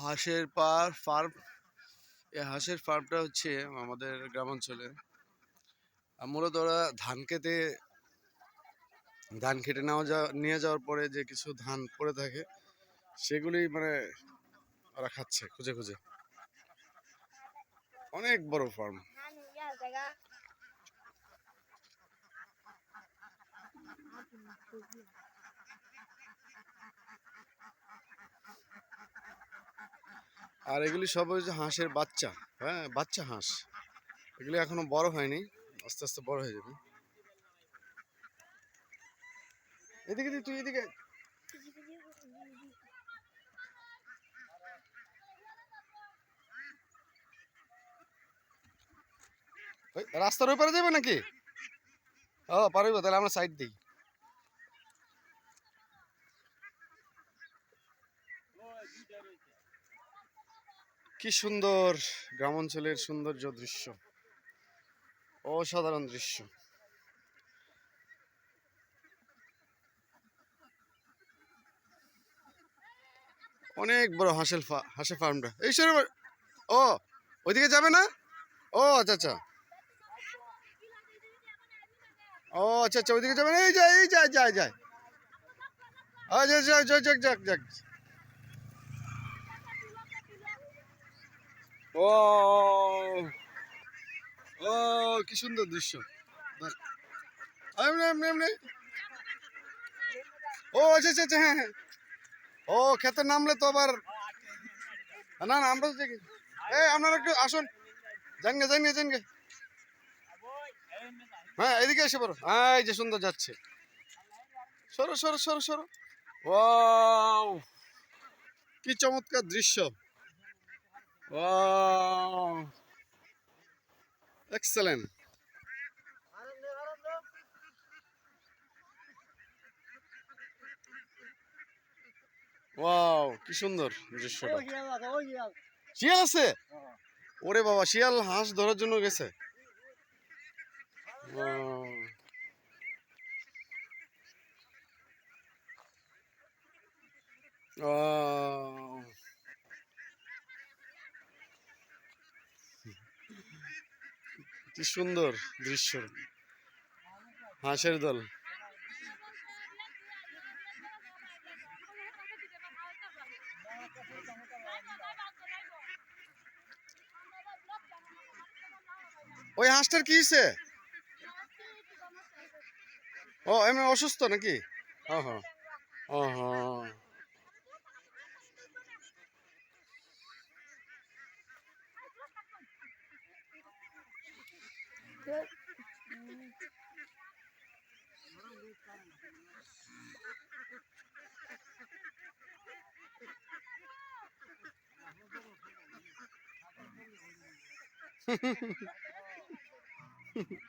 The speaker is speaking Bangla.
হাঁসের পার ফার্ম এই হাঁসের ফার্মটা হচ্ছে আমাদের গ্রামাঞ্চলে। মূলত ওরা ধান খেতে ধান কেটে নেওয়া যা, নিয়ে যাওয়ার পরে যে কিছু ধান পড়ে থাকে সেগুলি মানে ওরা খাচ্ছে খুঁজে খুঁজে। অনেক বড় ফার্ম আর এগুলি সব হচ্ছে হাঁসের বাচ্চা হ্যাঁ বাচ্চা হাঁস। এগুলি এখনও বড় হয়নি, আস্তে আস্তে বড় হয়ে যাবে। এদিকে তুই এদিকে। রাস্তার ওই পারে যাবে নাকি? ও পারবে তাহলে আমরা সাইড দিই। কি সুন্দর গ্রামাঞ্চলের সৌন্দর্য দৃশ্য। অসাধারণ দৃশ্য। অনেক বড় হাঁসের ফা- হাঁসের ফার্মটা। এই সরে ও, ওইদিকে যাবে না? ও আচ্ছা আচ্ছা। ও আচ্ছা আচ্ছা ওইদিকে যাবে না? এই যায় এই যায় যায় যায় আচ্ছা যাক যাক যাক যাক। ও ও, কি সুন্দর দৃশ্য। ও আচ্ছা আচ্ছা হ্যাঁ হ্যাঁ। ও, খেতে নামলে তো আবার না না, আমরা দেখি। এই আপনারা একটু আসুন। যান গে যান গে হ্যাঁ এদিকে এসে পড়ো। হ্যাঁ এই যে সুন্দর যাচ্ছে। সরো সরো সরো সরো। ওয়াও। কি চমৎকার দৃশ্য। ওয়াও এক্সেলেন্ট ওয়াও কি সুন্দর দৃশ্যটা। শিয়াল আছে ওরে বাবা শিয়াল হাঁস ধরার জন্য গেছে। Wow. Wow. কি সুন্দর দৃশ্য। হাঁসের দল। ওই হাঁসটার কি হয়েছে ও, এমনি অসুস্থ নাকি? ও হ্যাঁ। ও হ্যাঁ Hehehehe